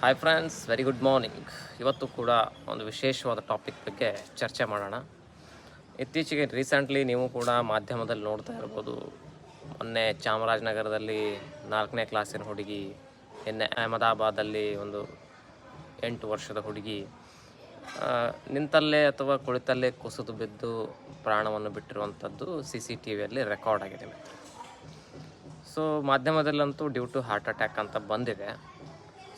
Hi friends very good morning ಇವತ್ತು ಕೂಡ ಒಂದು ವಿಶೇಷವಾದ ಟಾಪಿಕ್ ಬಗ್ಗೆ ಚರ್ಚೆ ಮಾಡೋಣ. ಇತ್ತೀಚೆಗೆ ರೀಸೆಂಟ್ಲಿ ನೀವು ಕೂಡ ಮಾಧ್ಯಮದಲ್ಲಿ ನೋಡ್ತಾ ಇರ್ಬೋದು. ಮೊನ್ನೆ ಚಾಮರಾಜನಗರದಲ್ಲಿ ನಾಲ್ಕನೇ ಕ್ಲಾಸಿನ ಹುಡುಗಿ, ನಿನ್ನೆ ಅಹಮದಾಬಾದಲ್ಲಿ ಒಂದು ಎಂಟು ವರ್ಷದ ಹುಡುಗಿ ನಿಂತಲ್ಲೇ ಅಥವಾ ಕುಳಿತಲ್ಲೇ ಕುಸಿದು ಬಿದ್ದು ಪ್ರಾಣವನ್ನು ಬಿಟ್ಟಿರುವಂಥದ್ದು ಸಿ ಸಿ ಟಿ ವಿಯಲ್ಲಿ ರೆಕಾರ್ಡ್ ಆಗಿದೆ. ಸೊ ಮಾಧ್ಯಮದಲ್ಲಂತೂ ಡ್ಯೂ ಟು ಹಾರ್ಟ್ ಅಟ್ಯಾಕ್ ಅಂತ ಬಂದಿದೆ.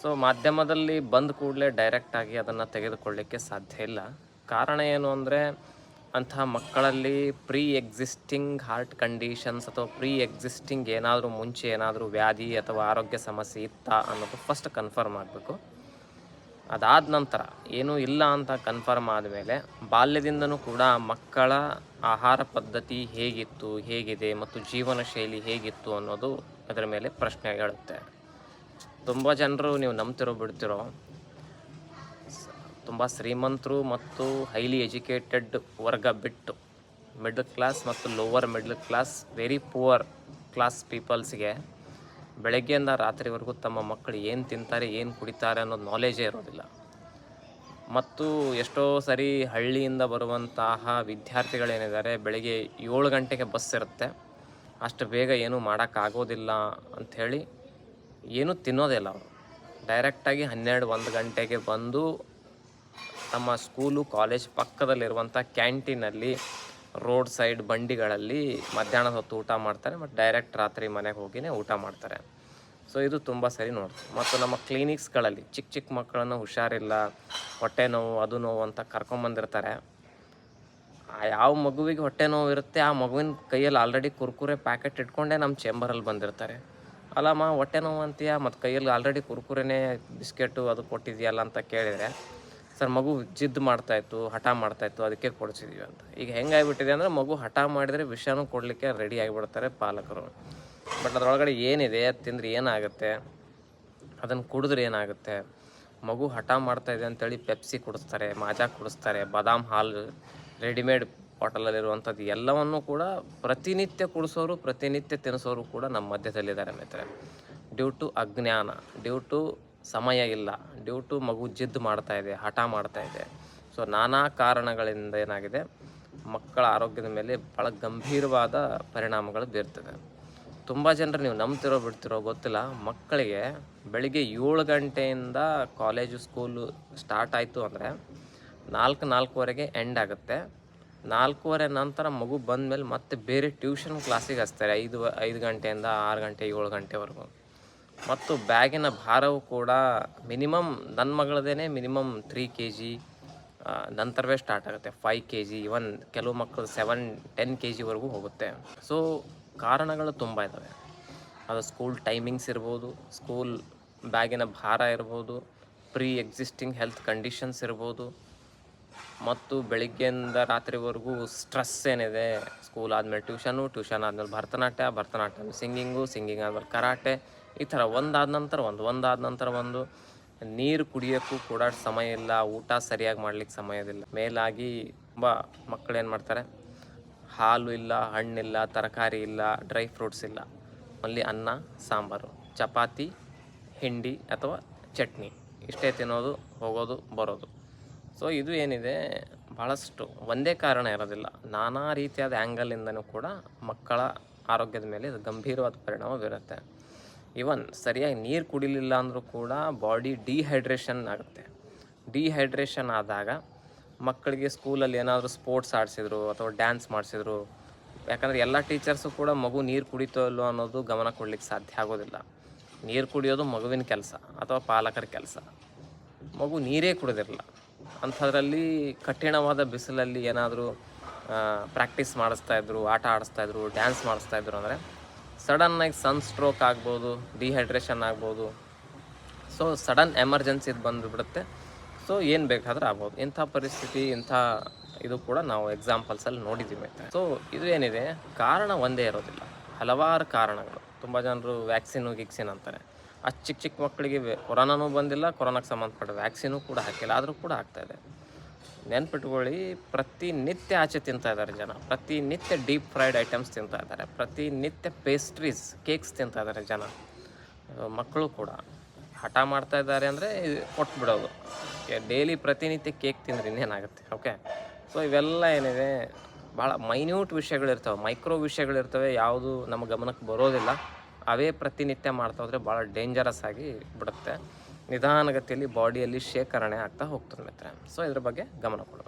ಸೊ ಮಾಧ್ಯಮದಲ್ಲಿ ಬಂದ ಕೂಡಲೇ ಡೈರೆಕ್ಟಾಗಿ ಅದನ್ನು ತೆಗೆದುಕೊಳ್ಳಿಕ್ಕೆ ಸಾಧ್ಯ ಇಲ್ಲ. ಕಾರಣ ಏನು ಅಂದರೆ ಅಂತಹ ಮಕ್ಕಳಲ್ಲಿ ಪ್ರೀ ಎಕ್ಸಿಸ್ಟಿಂಗ್ ಹಾರ್ಟ್ ಕಂಡೀಷನ್ಸ್ ಅಥವಾ ಪ್ರೀ ಎಕ್ಸಿಸ್ಟಿಂಗ್ ಏನಾದರೂ ಮುಂಚೆ ಏನಾದರೂ ವ್ಯಾಧಿ ಅಥವಾ ಆರೋಗ್ಯ ಸಮಸ್ಯೆ ಇತ್ತಾ ಅನ್ನೋದು ಫಸ್ಟ್ ಕನ್ಫರ್ಮ್ ಆಗಬೇಕು. ಅದಾದ ನಂತರ ಏನೂ ಇಲ್ಲ ಅಂತ ಕನ್ಫರ್ಮ್ ಆದಮೇಲೆ ಬಾಲ್ಯದಿಂದನೂ ಕೂಡ ಮಕ್ಕಳ ಆಹಾರ ಪದ್ಧತಿ ಹೇಗಿತ್ತು, ಹೇಗಿದೆ ಮತ್ತು ಜೀವನ ಶೈಲಿ ಹೇಗಿತ್ತು ಅನ್ನೋದು ಅದರ ಮೇಲೆ ಪ್ರಶ್ನೆ ಹೇಳುತ್ತೆ. ತುಂಬ ಜನರು ನೀವು ನಂಬ್ತಿರೋ ಬಿಡ್ತಿರೋ ತುಂಬ ಶ್ರೀಮಂತರು ಮತ್ತು ಹೈಲಿ ಎಜುಕೇಟೆಡ್ ವರ್ಗ ಬಿಟ್ಟು ಮಿಡ್ಲ್ ಕ್ಲಾಸ್ ಮತ್ತು lower middle class very poor class ಪೀಪಲ್ಸ್ಗೆ ಬೆಳಗ್ಗೆಯಿಂದ ರಾತ್ರಿವರೆಗೂ ತಮ್ಮ ಮಕ್ಕಳು ಏನು ತಿಂತಾರೆ, ಏನು ಕುಡಿತಾರೆ ಅನ್ನೋದು ನಾಲೇಜೇ ಇರೋದಿಲ್ಲ. ಮತ್ತು ಎಷ್ಟೋ ಸರಿ ಹಳ್ಳಿಯಿಂದ ಬರುವಂತಹ ವಿದ್ಯಾರ್ಥಿಗಳೇನಿದ್ದಾರೆ, ಬೆಳಗ್ಗೆ ಏಳು ಗಂಟೆಗೆ ಬಸ್ ಇರುತ್ತೆ. ಅಷ್ಟು ಬೇಗ ಏನೂ ಮಾಡೋಕ್ಕಾಗೋದಿಲ್ಲ ಅಂಥೇಳಿ ಏನೂ ತಿನ್ನೋದಿಲ್ಲ ಅವರು. ಡೈರೆಕ್ಟಾಗಿ ಹನ್ನೆರಡು ಒಂದು ಗಂಟೆಗೆ ಬಂದು ತಮ್ಮ ಸ್ಕೂಲು ಕಾಲೇಜ್ ಪಕ್ಕದಲ್ಲಿರುವಂಥ ಕ್ಯಾಂಟೀನಲ್ಲಿ ರೋಡ್ ಸೈಡ್ ಬಂಡಿಗಳಲ್ಲಿ ಮಧ್ಯಾಹ್ನದ ಹೊತ್ತು ಊಟ ಮಾಡ್ತಾರೆ ಮತ್ತು ಡೈರೆಕ್ಟ್ ರಾತ್ರಿ ಮನೆಗೆ ಹೋಗಿನೇ ಊಟ ಮಾಡ್ತಾರೆ. ಸೊ ಇದು ತುಂಬ ಸರಿ ನೋಡ್ತೀವಿ. ಮತ್ತು ನಮ್ಮ ಕ್ಲಿನಿಕ್ಸ್ಗಳಲ್ಲಿ ಚಿಕ್ಕ ಚಿಕ್ಕ ಮಕ್ಕಳನ್ನು ಹುಷಾರಿಲ್ಲ, ಹೊಟ್ಟೆ ನೋವು, ಅದು ನೋವು ಅಂತ ಕರ್ಕೊಂಬಂದಿರ್ತಾರೆ ಯಾವ ಮಗುವಿಗೆ ಹೊಟ್ಟೆ ನೋವು ಇರುತ್ತೆ, ಆ ಮಗುವಿನ ಕೈಯಲ್ಲಿ ಆಲ್ರೆಡಿ ಕುರ್ಕುರೆ ಪ್ಯಾಕೆಟ್ ಇಟ್ಕೊಂಡೇ ನಮ್ಮ ಚೇಂಬರಲ್ಲಿ ಬಂದಿರ್ತಾರೆ. ಅಲ್ಲಮ್ಮ, ಹೊಟ್ಟೆ ನೋವು ಅಂತೀಯ? ಮತ್ತು ಕೈಯಲ್ಲಿ ಆಲ್ರೆಡಿ ಕುರ್ಕುರೆನೇ ಬಿಸ್ಕೆಟು ಅದು ಕೊಟ್ಟಿದೆಯಲ್ಲ ಅಂತ ಕೇಳಿದರೆ, ಸರ್, ಮಗು ಜಿದ್ದು ಮಾಡ್ತಾಯಿತ್ತು ಹಠ ಮಾಡ್ತಾಯಿತ್ತು ಅದಕ್ಕೆ ಕೊಡಿಸಿದ್ವಿ ಅಂತ. ಈಗ ಹೆಂಗಾಗಿಬಿಟ್ಟಿದೆ ಅಂದರೆ, ಮಗು ಹಠ ಮಾಡಿದರೆ ವಿಷನೂ ಕೊಡಲಿಕ್ಕೆ ರೆಡಿ ಆಗಿಬಿಡ್ತಾರೆ ಪಾಲಕರು. ಬಟ್ ಅದರೊಳಗಡೆ ಏನಿದೆ ತಿಂದರೆ ಏನಾಗುತ್ತೆ? ಅದನ್ನು ಕುಡಿದ್ರೆ ಏನಾಗುತ್ತೆ? ಮಗು ಹಠ ಮಾಡ್ತಾ ಇದೆ ಅಂತೇಳಿ ಪೆಪ್ಸಿ ಕುಡಿಸ್ತಾರೆ, ಮಾಜಾ ಕುಡಿಸ್ತಾರೆ, ಬಾದಾಮ್ ಹಾಲು ರೆಡಿಮೇಡ್ ಬಾಟಲಲ್ಲಿರುವಂಥದ್ದು ಎಲ್ಲವನ್ನು ಕೂಡ ಪ್ರತಿನಿತ್ಯ ಕುಡಿಸೋರು, ಪ್ರತಿನಿತ್ಯ ತಿನ್ನಿಸೋರು ಕೂಡ ನಮ್ಮ ಮಧ್ಯದಲ್ಲಿದ್ದಾರೆ ಮಿತ್ರ ಡ್ಯೂ ಟು ಅಜ್ಞಾನ, ಡ್ಯೂ ಟು ಸಮಯ ಇಲ್ಲ, ಡ್ಯೂ ಟು ಮಗು ಜಿದ್ದು ಮಾಡ್ತಾ ಇದೆ, ಹಠ ಮಾಡ್ತಾ ಇದೆ. ಸೊ ನಾನಾ ಕಾರಣಗಳಿಂದ ಏನಾಗಿದೆ, ಮಕ್ಕಳ ಆರೋಗ್ಯದ ಮೇಲೆ ಭಾಳ ಗಂಭೀರವಾದ ಪರಿಣಾಮಗಳು ಬೀರ್ತದೆ. ತುಂಬ ಜನರು ನೀವು ನಂಬ್ತಿರೋ ಬಿಡ್ತಿರೋ ಗೊತ್ತಿಲ್ಲ, ಮಕ್ಕಳಿಗೆ ಬೆಳಿಗ್ಗೆ ಏಳು ಗಂಟೆಯಿಂದ ಕಾಲೇಜು, ಸ್ಕೂಲು ಸ್ಟಾರ್ಟ್ ಆಯಿತು ಅಂದರೆ ನಾಲ್ಕು ನಾಲ್ಕೂವರೆಗೆ ಎಂಡ್ ಆಗುತ್ತೆ. ನಾಲ್ಕೂವರೆ ನಂತರ ಮಗು ಬಂದಮೇಲೆ ಮತ್ತೆ ಬೇರೆ ಟ್ಯೂಷನ್ ಕ್ಲಾಸಿಗೆ ಹಚ್ತಾರೆ. ಐದು ಐದು ಗಂಟೆಯಿಂದ ಆರು ಗಂಟೆ, ಏಳು ಗಂಟೆವರೆಗೂ. ಮತ್ತು ಬ್ಯಾಗಿನ ಭಾರವು ಕೂಡ ಮಿನಿಮಮ್ ನನ್ನ ಮಗಳದೇ ಮಿನಿಮಮ್ ತ್ರೀ ಕೆ ಜಿ ನಂತರವೇ ಸ್ಟಾರ್ಟ್ ಆಗುತ್ತೆ. ಫೈವ್ ಕೆ ಜಿ ಇವನ್ ಕೆಲವು ಮಕ್ಕಳು ಸೆವೆನ್, ಟೆನ್ ಕೆ ಜಿವರೆಗೂ ಹೋಗುತ್ತೆ. ಸೊ, ಕಾರಣಗಳು ತುಂಬ ಇದ್ದಾವೆ ಅದು ಸ್ಕೂಲ್ ಟೈಮಿಂಗ್ಸ್ ಇರ್ಬೋದು, ಸ್ಕೂಲ್ ಬ್ಯಾಗಿನ ಭಾರ ಇರ್ಬೋದು, ಪ್ರೀ ಎಕ್ಸಿಸ್ಟಿಂಗ್ ಹೆಲ್ತ್ ಕಂಡೀಷನ್ಸ್ ಇರ್ಬೋದು ಮತ್ತು ಬೆಳಿಗ್ಗೆಯಿಂದ ರಾತ್ರಿವರೆಗೂ ಸ್ಟ್ರೆಸ್ ಏನಿದೆ ಸ್ಕೂಲ್ ಆದಮೇಲೆ ಟ್ಯೂಷನು ಟ್ಯೂಷನ್ ಆದಮೇಲೆ ಭರತನಾಟ್ಯ ಭರತನಾಟ್ಯ ಸಿಂಗಿಂಗು ಸಿಂಗಿಂಗ್ ಆದಮೇಲೆ ಕರಾಟೆ ಈ ಥರ ಒಂದಾದ ನಂತರ ಒಂದು, ಒಂದಾದ ನಂತರ ಒಂದು. ನೀರು ಕುಡಿಯೋಕ್ಕೂ ಕೂಡ ಸಮಯ ಇಲ್ಲ, ಊಟ ಸರಿಯಾಗಿ ಮಾಡ್ಲಿಕ್ಕೆ ಸಮಯದಿಲ್ಲ ಮೇಲಾಗಿ ತುಂಬ ಮಕ್ಕಳೇನು ಮಾಡ್ತಾರೆ, ಹಾಲು ಇಲ್ಲ, ಹಣ್ಣಿಲ್ಲ, ತರಕಾರಿ ಇಲ್ಲ ಡ್ರೈ ಫ್ರೂಟ್ಸ್ ಇಲ್ಲ. ಅಲ್ಲಿ ಅನ್ನ, ಸಾಂಬಾರು, ಚಪಾತಿ, ಹಿಂಡಿ ಅಥವಾ ಚಟ್ನಿ. ಇಷ್ಟೇ ತಿನ್ನೋದು, ಹೋಗೋದು, ಬರೋದು. ಸೊ ಇದು ಏನಿದೆ? ಭಾಳಷ್ಟು ಒಂದೇ ಕಾರಣ ಇರೋದಿಲ್ಲ. ನಾನಾ ರೀತಿಯಾದ ಆ್ಯಂಗಲಿಂದನೂ ಕೂಡ ಮಕ್ಕಳ ಆರೋಗ್ಯದ ಮೇಲೆ ಇದು ಗಂಭೀರವಾದ ಪರಿಣಾಮ ಬೀರುತ್ತೆ. ಇವನ್ ಸರಿಯಾಗಿ ನೀರು ಕುಡಿಲಿಲ್ಲ ಅಂದರೂ ಕೂಡ ಬಾಡಿ ಡಿಹೈಡ್ರೇಷನ್ ಆಗುತ್ತೆ. ಡಿಹೈಡ್ರೇಷನ್ ಆದಾಗ ಮಕ್ಕಳಿಗೆ ಸ್ಕೂಲಲ್ಲಿ ಏನಾದರೂ ಸ್ಪೋರ್ಟ್ಸ್ ಆಡಿಸಿದ್ರು ಅಥವಾ ಡ್ಯಾನ್ಸ್ ಮಾಡಿಸಿದ್ರು. ಯಾಕಂದರೆ ಎಲ್ಲ ಟೀಚರ್ಸು ಕೂಡ ಮಗು ನೀರು ಕುಡಿತೋ ಇಲ್ಲೋ ಅನ್ನೋದು ಗಮನ ಕೊಡಲಿಕ್ಕೆ ಸಾಧ್ಯ ಆಗೋದಿಲ್ಲ. ನೀರು ಕುಡಿಯೋದು ಮಗುವಿನ ಕೆಲಸ ಅಥವಾ ಪಾಲಕರ ಕೆಲಸ. ಮಗು ನೀರೇ ಕುಡಿದಿರಲ್ಲ. ಅಂಥದ್ರಲ್ಲಿ ಕಠಿಣವಾದ ಬಿಸಿಲಲ್ಲಿ ಏನಾದರೂ ಪ್ರಾಕ್ಟೀಸ್ ಮಾಡಿಸ್ತಾ ಇದ್ರು, ಆಟ ಆಡಿಸ್ತಾ ಇದ್ರು ಡ್ಯಾನ್ಸ್ ಮಾಡಿಸ್ತಾ ಇದ್ರು ಅಂದರೆ ಸಡನ್ನಾಗಿ ಸನ್ ಸ್ಟ್ರೋಕ್ ಆಗ್ಬೋದು ಡಿಹೈಡ್ರೇಷನ್ ಆಗ್ಬೋದು. ಸೊ ಸಡನ್ ಎಮರ್ಜೆನ್ಸಿ ಬಂದುಬಿಡುತ್ತೆ. ಸೊ ಏನು ಬೇಕಾದರೂ ಆಗ್ಬೋದು. ಇಂಥ ಪರಿಸ್ಥಿತಿ, ಇಂಥ ಇದು ಕೂಡ ನಾವು ಎಕ್ಸಾಂಪಲ್ಸಲ್ಲಿ ನೋಡಿದ್ದೀವಿ ಸೊ ಇದು ಏನಿದೆ? ಕಾರಣ ಒಂದೇ ಇರೋದಿಲ್ಲ. ಹಲವಾರು ಕಾರಣಗಳು. ತುಂಬ ಜನರು ವ್ಯಾಕ್ಸಿನ್ ಗಿಕ್ಸಿನ್ ಅಂತಾರೆ. ಅಷ್ಟು ಚಿಕ್ಕ ಚಿಕ್ಕ ಮಕ್ಕಳಿಗೆ ಕೊರೋನೂ ಕೊರೋನಾನೂ ಬಂದಿಲ್ಲ ಕೊರೋನಾಕ್ಕೆ ಸಂಬಂಧಪಟ್ಟ ವ್ಯಾಕ್ಸಿನೂ ಕೂಡ ಹಾಕಿಲ್ಲ, ಆದರೂ ಕೂಡ ಆಗ್ತಾಯಿದೆ ನೆನ್ಪಿಟ್ಕೊಳ್ಳಿ ಪ್ರತಿನಿತ್ಯ ಆಚೆ ತಿಂತಾ ಇದ್ದಾರೆ ಜನ. ಪ್ರತಿನಿತ್ಯ ಡೀಪ್ ಫ್ರೈಡ್ ಐಟಮ್ಸ್ ತಿಂತಾ ಇದ್ದಾರೆ. ಪ್ರತಿನಿತ್ಯ ಪೇಸ್ಟ್ರೀಸ್ ಕೇಕ್ಸ್ ತಿಂತಾ ಇದ್ದಾರೆ ಜನ. ಮಕ್ಕಳು ಕೂಡ. ಹಠ ಮಾಡ್ತಾ ಇದ್ದಾರೆ ಅಂದರೆ ಕೊಟ್ಬಿಡೋದು. ಡೈಲಿ ಪ್ರತಿನಿತ್ಯ ಕೇಕ್ ತಿಂದರೆ ಇನ್ನೇನಾಗುತ್ತೆ? ಓಕೆ ಸೊ ಇವೆಲ್ಲ ಏನಿದೆ? ಭಾಳ ಮೈನ್ಯೂಟ್ ವಿಷಯಗಳಿರ್ತವೆ ಮೈಕ್ರೋ ವಿಷಯಗಳಿರ್ತವೆ, ಯಾವುದು ನಮ್ಮ ಗಮನಕ್ಕೆ ಬರೋದಿಲ್ಲ. ಅವೇ ಪ್ರತಿನಿತ್ಯ ಮಾಡ್ತಾ ಹೋದರೆ ಭಾಳ ಡೇಂಜರಸ್ ಆಗಿ ಬಿಡುತ್ತೆ. ನಿಧಾನಗತಿಯಲ್ಲಿ ಬಾಡಿಯಲ್ಲಿ ಶೇಖರಣೆ ಆಗ್ತಾ ಹೋಗ್ತದೆ ಮಿತ್ರ ಸೊ ಇದ್ರ ಬಗ್ಗೆ ಗಮನ ಕೊಡೋದು